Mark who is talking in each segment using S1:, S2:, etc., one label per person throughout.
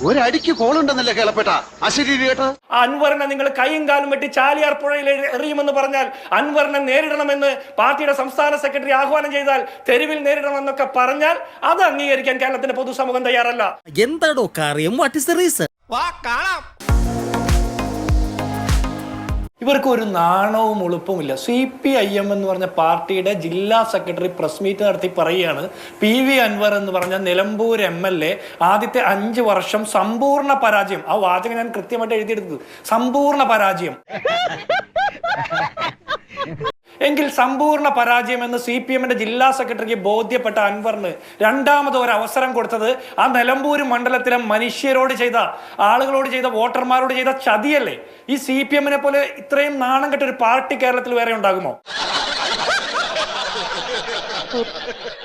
S1: ഒരടിക്ക് കോളുണ്ടെന്നല്ലേ കേളപ്പെട്ട? അശരീരി കേട്ടോ
S2: അൻവറിനെ നിങ്ങൾ കൈയും കാലും വെട്ടി ചാലിയാർ പുഴയിൽ എറി- എറിയുമെന്ന് പറഞ്ഞാൽ അൻവറിനെ നേരിടണമെന്ന് പാർട്ടിയുടെ സംസ്ഥാന സെക്രട്ടറി ആഹ്വാനം ചെയ്താൽ തെരുവിൽ നേരിടണമെന്നൊക്കെ പറഞ്ഞാൽ അത് അംഗീകരിക്കാൻ കേരളത്തിന്റെ പൊതുസമൂഹം തയ്യാറല്ല.
S3: എന്താടോ കാര്യം? വാട്ട് ഇസ് ദ റീസൺ
S2: ഇവർക്ക് ഒരു നാണവും ഉളുപ്പുമില്ല. സി പി ഐ എം എന്ന് പറഞ്ഞ പാർട്ടിയുടെ ജില്ലാ സെക്രട്ടറി പ്രസ് മീറ്റ് നടത്തി പറയുകയാണ് പി വി അൻവർ എന്ന് പറഞ്ഞ നിലമ്പൂർ എം എൽ എ ആദ്യത്തെ അഞ്ച് വർഷം സമ്പൂർണ പരാജയം. ആ വാചകം ഞാൻ കൃത്യമായിട്ട് എഴുതിയെടുത്തത്. സമ്പൂർണ പരാജയം. എങ്കിൽ സമ്പൂർണ പരാജയം എന്ന് സി പി എമ്മിന്റെ ജില്ലാ സെക്രട്ടറിക്ക് ബോധ്യപ്പെട്ട അൻവറിന് രണ്ടാമത് ഒരു അവസരം കൊടുത്തത് ആ നിലമ്പൂർ മണ്ഡലത്തിലെ മനുഷ്യരോട് ചെയ്ത ആളുകളോട് ചെയ്ത വോട്ടർമാരോട് ചെയ്ത ചതിയല്ലേ? ഈ സി പി എമ്മിനെ പോലെ ഇത്രയും നാണം കെട്ട ഒരു പാർട്ടി കേരളത്തിൽ വേറെ ഉണ്ടാകുമോ?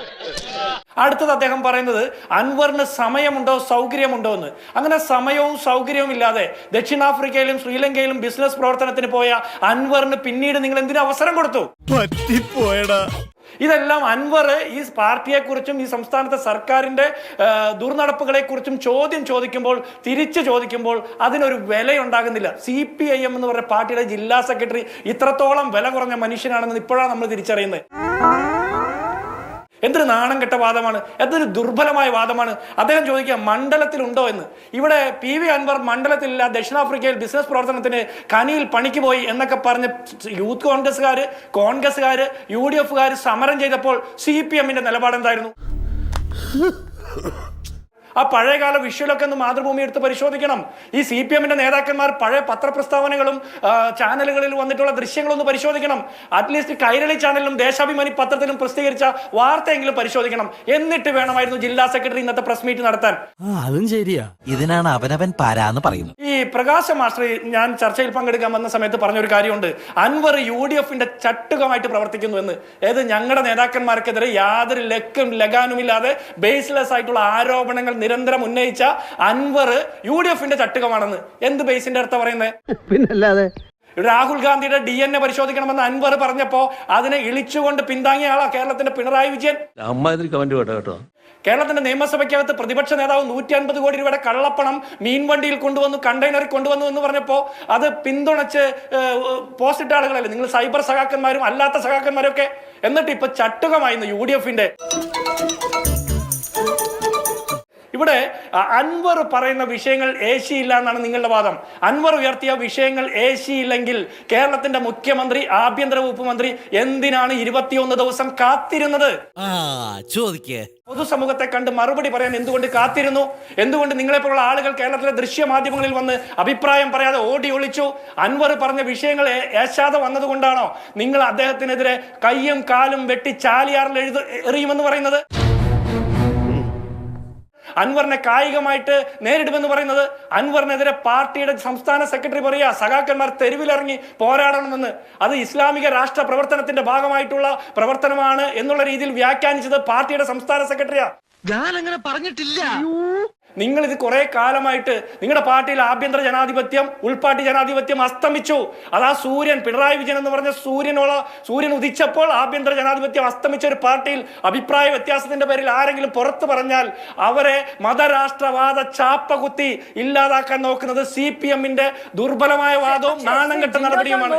S2: അടുത്തത് അദ്ദേഹം പറയുന്നത് അൻവറിന് സമയമുണ്ടോ സൗകര്യമുണ്ടോ എന്ന് അങ്ങനെ സമയവും സൗകര്യവും ഇല്ലാതെ ദക്ഷിണാഫ്രിക്കയിലും ശ്രീലങ്കയിലും ബിസിനസ് പ്രവർത്തനത്തിന് പോയ അൻവറിന് പിന്നീട് നിങ്ങൾ എന്തിനു അവസരം കൊടുത്തു?
S3: പറ്റിപ്പോയടാ.
S2: ഇതെല്ലാം അൻവർ ഈ പാർട്ടിയെ കുറിച്ചും ഈ സംസ്ഥാനത്തെ സർക്കാരിന്റെ ദുർനടപ്പുകളെ കുറിച്ചും ചോദ്യം ചോദിക്കുമ്പോൾ തിരിച്ചു ചോദിക്കുമ്പോൾ അതിനൊരു വിലയുണ്ടാകുന്നില്ല. സി പി ഐ എം എന്ന് പറഞ്ഞ പാർട്ടിയുടെ ജില്ലാ സെക്രട്ടറി ഇത്രത്തോളം വില കുറഞ്ഞ മനുഷ്യനാണെന്ന് ഇപ്പോഴാണ് നമ്മൾ തിരിച്ചറിയുന്നത്. എന്തൊരു നാണം കെട്ട വാദമാണ് എന്തൊരു ദുർബലമായ വാദമാണ്. അദ്ദേഹം ചോദിക്കുക മണ്ഡലത്തിലുണ്ടോ എന്ന്. ഇവിടെ പി വി അൻവർ മണ്ഡലത്തിലില്ല ദക്ഷിണാഫ്രിക്കയിൽ ബിസിനസ് പ്രവർത്തനത്തിന് കനിയിൽ പണിക്ക് പോയി എന്നൊക്കെ പറഞ്ഞ് യൂത്ത് കോൺഗ്രസ്സുകാർ കോൺഗ്രസ്സുകാർ യു ഡി എഫുകാർ സമരം ചെയ്തപ്പോൾ സി പി നിലപാട് എന്തായിരുന്നു ആ പഴയകാല വിഷ്വലൊക്കെ ഒന്ന് മാതൃഭൂമി എടുത്ത് പരിശോധിക്കണം. ഈ സി പി എമ്മിന്റെ നേതാക്കന്മാർ പഴയ പത്രപ്രസ്താവനകളും ചാനലുകളിൽ വന്നിട്ടുള്ള ദൃശ്യങ്ങളൊന്ന് പരിശോധിക്കണം. അറ്റ്ലീസ്റ്റ് കൈരളി ചാനലിലും ദേശാഭിമാനി പത്രത്തിലും പ്രസിദ്ധീകരിച്ച വാർത്തയെങ്കിലും പരിശോധിക്കണം. എന്നിട്ട് വേണമായിരുന്നു ജില്ലാ സെക്രട്ടറി ഇന്നത്തെ പ്രസ് മീറ്റ് നടത്താൻ.
S3: അതും ശരിയാ.
S4: ഇതിനാണ് അവനവൻ പാരാന്ന് പറയുന്നത്.
S2: ഈ പ്രകാശ മാസ്റ്റർ ഞാൻ ചർച്ചയിൽ പങ്കെടുക്കാൻ വന്ന സമയത്ത് പറഞ്ഞൊരു കാര്യമുണ്ട്. അൻവർ യു ഡി എഫിന്റെ ചട്ടുകമായിട്ട് പ്രവർത്തിക്കുന്നു എന്ന്. ഏത് ഞങ്ങളുടെ നേതാക്കന്മാർക്കെതിരെ യാതൊരു ലക്കും ലഗാനുമില്ലാതെ ബേസ്ലെസ് ആയിട്ടുള്ള ആരോപണങ്ങൾ നിരന്തരം ഉന്നയിച്ച അൻവർ യു ഡി എഫിന്റെ ചട്ടുകമാണെന്ന്. എന്ത് ബേസിന്റെ അടുത്ത പറയുന്നത്
S5: പിന്നല്ലാതെ
S2: രാഹുൽ ഗാന്ധിയുടെ ഡി എൻ എ പരിശോധിക്കണമെന്ന് അൻവർ പറഞ്ഞപ്പോ അതിനെ ഇളിച്ചുകൊണ്ട് പിന്താങ്ങിയ ആളാ കേരളത്തിന്റെ പിണറായി വിജയൻ.
S6: അമ്മാതിരി കമന്റ് കേട്ടോ
S2: കേരളത്തിന്റെ നിയമസഭയ്ക്കകത്ത് പ്രതിപക്ഷ നേതാവ് നൂറ്റി അൻപത് കോടി രൂപയുടെ കള്ളപ്പണം മീൻവണ്ടിയിൽ കൊണ്ടുവന്നു കണ്ടെയ്നറിൽ കൊണ്ടുവന്നു എന്ന് പറഞ്ഞപ്പോൾ അത് പിന്തുണച്ച് പോസ്റ്റ് ഇട്ട ആളുകളല്ലേ? നിങ്ങൾ സൈബർ സഖാക്കന്മാരും അല്ലാത്ത സഖാക്കന്മാരും ഒക്കെ എന്നിട്ട് ഇപ്പൊ ചട്ടുകമായിരുന്നു യു ഡി എഫിന്റെ. ഇവിടെ അൻവർ പറയുന്ന വിഷയങ്ങൾ ഏശിയില്ല എന്നാണ് നിങ്ങളുടെ വാദം. അൻവർ ഉയർത്തിയ വിഷയങ്ങൾ ഏശിയില്ലെങ്കിൽ കേരളത്തിന്റെ മുഖ്യമന്ത്രി ആഭ്യന്തര വകുപ്പ് മന്ത്രി എന്തിനാണ് ഇരുപത്തിയൊന്ന് ദിവസം കാത്തിരുന്നത്?
S3: ചോദിക്കേ.
S2: പൊതുസമൂഹത്തെ കണ്ട് മറുപടി പറയാൻ എന്തുകൊണ്ട് കാത്തിരുന്നു? എന്തുകൊണ്ട് നിങ്ങളെപ്പോലുള്ള ആളുകൾ കേരളത്തിലെ ദൃശ്യമാധ്യമങ്ങളിൽ വന്ന് അഭിപ്രായം പറയാതെ ഓടി ഒളിച്ചു? അൻവർ പറഞ്ഞ വിഷയങ്ങൾ ഏശാതെ വന്നതുകൊണ്ടാണോ നിങ്ങൾ അദ്ദേഹത്തിനെതിരെ കയ്യും കാലും വെട്ടി ചാലിയാറിൽ എഴുതു എറിയുമെന്ന് പറയുന്നത്? അൻവറിനെ കായികമായിട്ട് നേരിടുമെന്ന് പറയുന്നത് അൻവറിനെതിരെ പാർട്ടിയുടെ സംസ്ഥാന സെക്രട്ടറി പറയുക സഖാക്കന്മാർ തെരുവിലിറങ്ങി പോരാടണമെന്ന്. അത് ഇസ്ലാമിക രാഷ്ട്ര പ്രവർത്തനത്തിന്റെ ഭാഗമായിട്ടുള്ള പ്രവർത്തനമാണ് എന്നുള്ള രീതിയിൽ വ്യാഖ്യാനിച്ചത് പാർട്ടിയുടെ സംസ്ഥാന സെക്രട്ടറിയാ.
S5: ഞാൻ അങ്ങനെ പറഞ്ഞിട്ടില്ല
S2: നിങ്ങൾ ഇത് കുറെ കാലമായിട്ട് നിങ്ങളുടെ പാർട്ടിയിൽ ആഭ്യന്തര ജനാധിപത്യം ഉൾപാർട്ടി ജനാധിപത്യം അസ്തമിച്ചു. അതാ സൂര്യൻ പിണറായി വിജയൻ എന്ന് പറഞ്ഞ സൂര്യനോള സൂര്യൻ ഉദിച്ചപ്പോൾ ആഭ്യന്തര ജനാധിപത്യം അസ്തമിച്ച ഒരു പാർട്ടിയിൽ അഭിപ്രായ വ്യത്യാസത്തിന്റെ പേരിൽ ആരെങ്കിലും പുറത്തു പറഞ്ഞാൽ അവരെ മതരാഷ്ട്രവാദ ചാപ്പ കുത്തി ഇല്ലാതാക്കാൻ നോക്കുന്നത് സി പി എമ്മിന്റെ ദുർബലമായ വാദവും നാണം കെട്ട നടപടിയുമാണ്.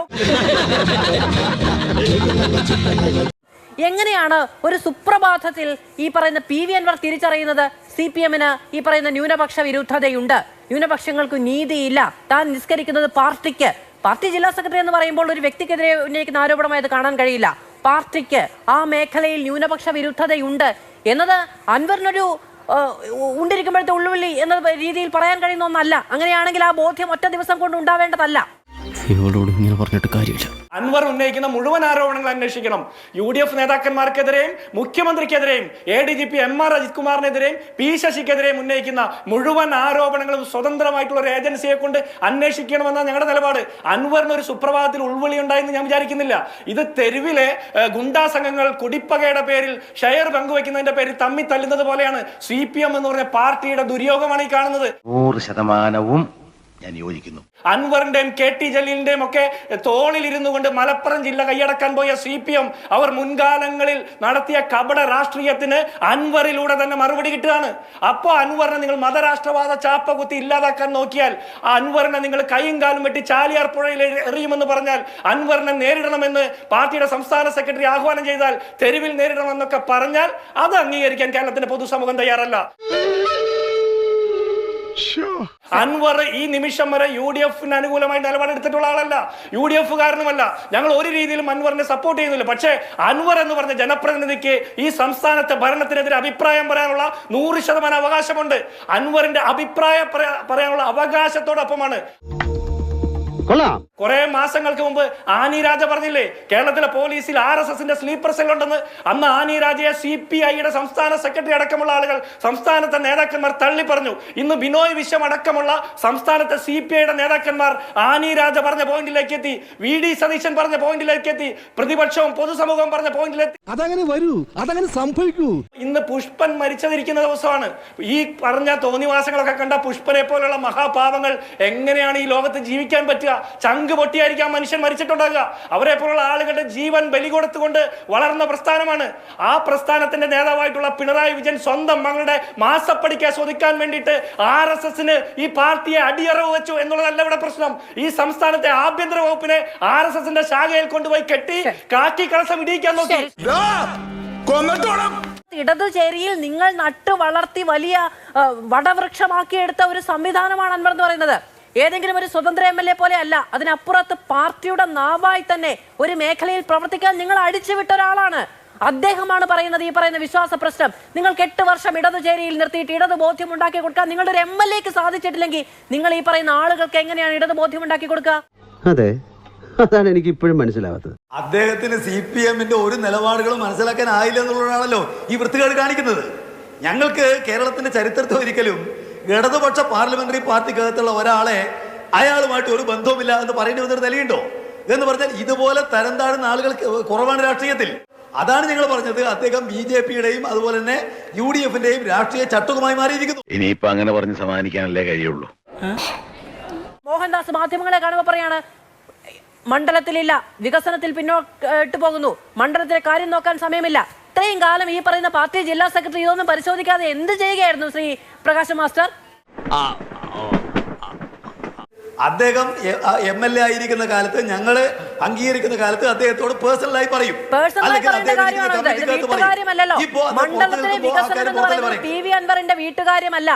S7: എങ്ങനെയാണ് ഒരു സുപ്രഭാതത്തിൽ ഈ പറയുന്ന പി വി അൻവർ തിരിച്ചറിയുന്നത്? സി പി എമ്മിന് ഈ പറയുന്ന ന്യൂനപക്ഷ വിരുദ്ധതയുണ്ട്. ന്യൂനപക്ഷങ്ങൾക്ക് നീതിയില്ല. താൻ നിസ്കരിക്കുന്നത് പാർട്ടിക്ക്. പാർട്ടി ജില്ലാ സെക്രട്ടറി എന്ന് പറയുമ്പോൾ ഒരു വ്യക്തിക്കെതിരെ ഉന്നയിക്കുന്ന ആരോപണമായി അത് കാണാൻ കഴിയില്ല. പാർട്ടിക്ക് ആ മേഖലയിൽ ന്യൂനപക്ഷ വിരുദ്ധതയുണ്ട് എന്നത് അൻവറിനൊരു ഉണ്ടിരിക്കുമ്പോഴത്തെ ഉള്ളുവിളി എന്ന രീതിയിൽ പറയാൻ കഴിയുന്ന ഒന്നല്ല. അങ്ങനെയാണെങ്കിൽ ആ ബോധ്യം ഒറ്റ ദിവസം കൊണ്ട് ഉണ്ടാവേണ്ടതല്ല.
S3: ഇവളോട് ഇങ്ങനെ പറഞ്ഞിട്ട് കാര്യമില്ല.
S2: അൻവർ ഉന്നയിക്കുന്ന മുഴുവൻ ആരോപണങ്ങൾ അന്വേഷിക്കണം. യു ഡി എഫ് നേതാക്കന്മാർക്കെതിരെയും മുഖ്യമന്ത്രിക്കെതിരെയും A D G P M R Ajith കുമാറിനെതിരെയും P ശശിക്കെതിരെയും ഉന്നയിക്കുന്ന മുഴുവൻ ആരോപണങ്ങളും സ്വതന്ത്രമായിട്ടുള്ള ഒരു ഏജൻസിയെ കൊണ്ട് അന്വേഷിക്കണമെന്നാണ് ഞങ്ങളുടെ നിലപാട്. അൻവറിന് ഒരു സുപ്രഭാതത്തിൽ ഉൾവിളി ഉണ്ടായെന്ന് ഞാൻ വിചാരിക്കുന്നില്ല. ഇത് തെരുവിലെ ഗുണ്ടാ സംഘങ്ങൾ കുടിപ്പകയുടെ പേരിൽ ഷെയർ പങ്കുവെക്കുന്നതിന്റെ പേരിൽ തമ്മി തല്ലുന്നത് പോലെയാണ് സി പി എം എന്ന് പറഞ്ഞ പാർട്ടിയുടെ ദുര്യോഗമാണ് ഈ കാണുന്നത്.
S8: നൂറ് ശതമാനവും
S1: ഞാൻ യോജിക്കുന്നു.
S2: അൻവറിന്റെയും കെ ടി ജലീലിന്റെയും ഒക്കെ തോളിൽ ഇരുന്നു കൊണ്ട് മലപ്പുറം ജില്ല കൈയടക്കാൻ പോയ സി പി എം അവർ മുൻകാലങ്ങളിൽ നടത്തിയ കപട രാഷ്ട്രീയത്തിന് അൻവറിലൂടെ തന്നെ മറുപടി കിട്ടുകയാണ്. അപ്പോ അൻവറിനെ നിങ്ങൾ മതരാഷ്ട്രവാദ ചാപ്പ കുത്തി ഇല്ലാതാക്കാൻ നോക്കിയാൽ ആ അൻവറിനെ നിങ്ങൾ കൈയും കാലും വെട്ടി ചാലിയാർ പുഴയിൽ എറി- എറിയുമെന്ന് പറഞ്ഞാൽ അൻവറിനെ നേരിടണമെന്ന് പാർട്ടിയുടെ സംസ്ഥാന സെക്രട്ടറി ആഹ്വാനം ചെയ്താൽ തെരുവിൽ നേരിടണമെന്നൊക്കെ പറഞ്ഞാൽ അത് അംഗീകരിക്കാൻ കേരളത്തിന്റെ പൊതുസമൂഹം തയ്യാറല്ല. അൻവർ ഈ നിമിഷം വരെ യു ഡി എഫിന് അനുകൂലമായി നിലപാടെടുത്തിട്ടുള്ള ആളല്ല. യു ഡി എഫ് കാരണമല്ല ഞങ്ങൾ ഒരു രീതിയിലും അൻവറിനെ സപ്പോർട്ട് ചെയ്യുന്നില്ല. പക്ഷേ അൻവർ എന്ന് പറഞ്ഞ ജനപ്രതിനിധിക്ക് ഈ സംസ്ഥാനത്തെ ഭരണത്തിനെതിരെ അഭിപ്രായം പറയാനുള്ള നൂറ് ശതമാനം അവകാശമുണ്ട്. അൻവറിന്റെ അഭിപ്രായം പറയാ- പറയാനുള്ള അവകാശത്തോടൊപ്പമാണ്.
S5: കൊള്ളാം.
S2: കുറെ മാസങ്ങൾക്ക് മുമ്പ് ആനി രാജ പറഞ്ഞില്ലേ? കേരളത്തിലെ പോലീസിൽ ആർ എസ് എസിന്റെ സ്ലീപ്പർ സെൽ ഉണ്ടെന്ന്. അന്ന് ആനി രാജയെ സി പി ഐയുടെ സംസ്ഥാന സെക്രട്ടറി അടക്കമുള്ള ആളുകൾ സംസ്ഥാനത്തെ നേതാക്കന്മാർ തള്ളി പറഞ്ഞു. ഇന്ന് ബിനോയ് വിശ്വം അടക്കമുള്ള സംസ്ഥാനത്തെ സി പി ഐയുടെ നേതാക്കന്മാർ ആനി രാജ പറഞ്ഞ പോയിന്റിലേക്ക് എത്തി. വി ഡി സതീശൻ പറഞ്ഞ പോയിന്റിലേക്ക് എത്തി. പ്രതിപക്ഷവും പൊതുസമൂഹവും പറഞ്ഞ പോയിന്റിലെത്തി.
S6: അതങ്ങനെ വരൂ. അതങ്ങനെ സംഭവിക്കൂ.
S2: ഇന്ന് പുഷ്പൻ മരിച്ചതിരിക്കുന്ന ദിവസമാണ്. ഈ പറഞ്ഞ തോന്നിവാസങ്ങളൊക്കെ കണ്ട പുഷ്പനെ പോലുള്ള മഹാപാവങ്ങൾ എങ്ങനെയാണ് ഈ ലോകത്ത് ജീവിക്കാൻ പറ്റുക? ചങ്ക് പൊട്ടിയായിരിക്കാം മനുഷ്യൻ മരിച്ചിട്ടുണ്ടാകുക. അവരെ പോലുള്ള ആളുകളുടെ ജീവൻ ബലി കൊടുത്തുകൊണ്ട് വളർന്ന പ്രസ്ഥാനമാണ്. ആ പ്രസ്ഥാനത്തിന്റെ നേതാവായിട്ടുള്ള പിണറായി വിജയൻ സ്വന്തം മകളുടെ മാസപ്പടിക്ക് സ്വദിക്കാൻ ഒതുക്കാൻ വേണ്ടിയിട്ട് ആർ എസ് എസിന് ഈ പാർട്ടിയെ അടിയറവ് വെച്ചു എന്നുള്ളതല്ല ഇവിടെ പ്രശ്നം. ഈ സംസ്ഥാനത്തെ ആഭ്യന്തര വകുപ്പിനെ ആർ എസ് എസിന്റെ ശാഖയിൽ കൊണ്ടുപോയി കെട്ടി കാക്കി കളസം ഇടിയിക്കാൻ നോക്കി.
S7: ഇടതുചേരിയിൽ നിങ്ങൾ നട്ടു വളർത്തി വലിയ വടവൃക്ഷമാക്കിയെടുത്ത ഒരു സംവിധാനമാണ് അൻവർ എന്ന് പറയുന്നത്. ഏതെങ്കിലും ഒരു സ്വതന്ത്ര എം എൽ എ പോലെ അല്ല അതിനപ്പുറത്ത് പാർട്ടിയുടെ നാവായി തന്നെ ഒരു മേഖലയിൽ പ്രവർത്തിക്കാൻ നിങ്ങൾ അടിച്ചുവിട്ട ഒരാളാണ്. അദ്ദേഹമാണ് പറയുന്നത് ഈ പറയുന്ന വിശ്വാസ പ്രശ്നം. നിങ്ങൾക്ക് എട്ട് വർഷം ഇടതുചേരിയിൽ നിർത്തിയിട്ട് ഇടത് ബോധ്യം ഉണ്ടാക്കി കൊടുക്കാൻ നിങ്ങളുടെ ഒരു എം എൽ എക്ക് സാധിച്ചിട്ടില്ലെങ്കിൽ നിങ്ങൾ ഈ പറയുന്ന ആളുകൾക്ക് എങ്ങനെയാണ് ഇടത് ബോധ്യം ഉണ്ടാക്കി കൊടുക്കുക?
S5: അതെ. അതാണ് എനിക്ക് ഇപ്പോഴും മനസ്സിലാവാത്തത്.
S8: അദ്ദേഹത്തിന് സി പി എമ്മിന്റെ ഒരു നിലപാടുകളും മനസ്സിലാക്കാനായില്ല എന്നുള്ളതാണല്ലോ ഈ വൃത്തികേട് കാണിക്കുന്നത്. ഞങ്ങൾക്ക് കേരളത്തിന്റെ ചരിത്രത്തിൽ ഒരിക്കലും ഇടതുപക്ഷ പാർലമെന്ററി പാർട്ടിക്കകത്തുള്ള ഒരാളെ അയാളുമായിട്ട് ഒരു ബന്ധവുമില്ല എന്ന് പറയേണ്ടി വന്നൊരു നിലയുണ്ടോ എന്ന് പറഞ്ഞാൽ ഇതുപോലെ തരം താഴ്ന്ന ആളുകൾ കുറവാണ് രാഷ്ട്രീയത്തിൽ. അതാണ് ഞങ്ങൾ പറഞ്ഞത്. അദ്ദേഹം ബി ജെ പിയുടെയും അതുപോലെ തന്നെ യു ഡി എഫിന്റെയും രാഷ്ട്രീയ ചട്ടുകമായി മാറിയിരിക്കുന്നു.
S1: ഇനിയിപ്പോ അങ്ങനെ പറഞ്ഞ് സമാധാനിക്കാനല്ലേ കഴിയുള്ളൂ.
S7: മോഹൻദാസ് മാധ്യമങ്ങളെ കാണുമ്പോൾ പറയാണ് മണ്ഡലത്തിലില്ല വികസനത്തിൽ പിന്നോട്ട് പോകുന്നു. മണ്ഡലത്തിലെ കാര്യം നോക്കാൻ സമയമില്ല. ഇത്രയും കാലം ഈ പറയുന്ന പാർട്ടി ജില്ലാ സെക്രട്ടറി ഇതൊന്നും പരിശോധിക്കാതെ എന്ത് ചെയ്യുകയായിരുന്നു ശ്രീ പ്രകാശ് മാസ്റ്റർ?
S8: അദ്ദേഹം എം എൽ എ ആയിരിക്കുന്ന കാലത്ത് ഞങ്ങൾ അംഗീകരിക്കുന്ന കാലത്ത് അദ്ദേഹത്തോട് പേഴ്സണലായി പറയും.
S7: പി വി അൻവറിന്റെ വീട്ടുകാര്യമല്ല.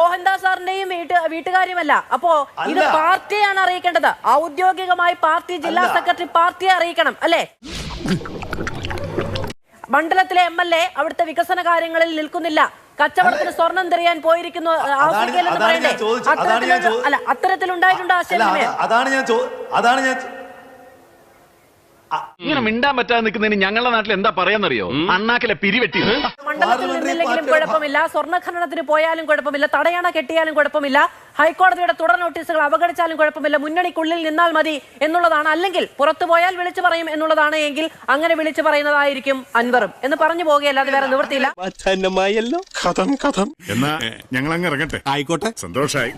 S7: മോഹൻദാസ് സാറിന്റെയും വീട്ട് വീട്ടുകാര്യമല്ല. അപ്പോ ഇത്. പാർട്ടിയാണ് അറിയിക്കേണ്ടത്. ഔദ്യോഗികമായി പാർട്ടി ജില്ലാ സെക്രട്ടറി പാർട്ടിയെ അറിയിക്കണം. അല്ലേ? മണ്ഡലത്തിലെ എം എൽ എ അവിടുത്തെ വികസന കാര്യങ്ങളിൽ നിൽക്കുന്നില്ല. കച്ചവടത്തിന് സ്വർണം തെറിയാൻ പോയിരിക്കുന്നു ആഫ്രിക്കയിൽ എന്ന് പറയണ്ടേ? അല്ല അത്തരത്തിലുണ്ടായിട്ടുണ്ട്
S8: ആശയം അതാണ് ഞാൻ അതാണ് ഞാൻ
S9: ഇങ്ങനെ മിണ്ടാൻ പറ്റാതെ നിൽക്കുന്നതിന് ഞങ്ങളുടെ നാട്ടിൽ എന്താ പറയാന്നറിയോ? അണ്ണാക്കിലെ പിരിവെട്ടി.
S7: മണ്ഡലത്തിൽ നിന്നില്ലെങ്കിലും കുഴപ്പമില്ല. സ്വർണഖനനത്തിന് പോയാലും കുഴപ്പമില്ല. തടയണ കെട്ടിയാലും കുഴപ്പമില്ല. ഹൈക്കോടതിയുടെ തുടർ നോട്ടീസുകൾ അവഗണിച്ചാലും കുഴപ്പമില്ല. മുന്നണിക്കുള്ളിൽ നിന്നാൽ മതി എന്നുള്ളതാണ്. അല്ലെങ്കിൽ പുറത്തു പോയാൽ വിളിച്ചു പറയും എന്നുള്ളതാണ് എങ്കിൽ അങ്ങനെ വിളിച്ചു പറയുന്നതായിരിക്കും അൻവറും. എന്ന് പറഞ്ഞു പോകുകയല്ലാതെ വേറെ നിവൃത്തിയില്ല.
S6: എന്നാ ഞങ്ങൾ അങ്ങ് ഇറങ്ങട്ടെ.
S3: ആയിക്കോട്ടെ.
S6: സന്തോഷായി.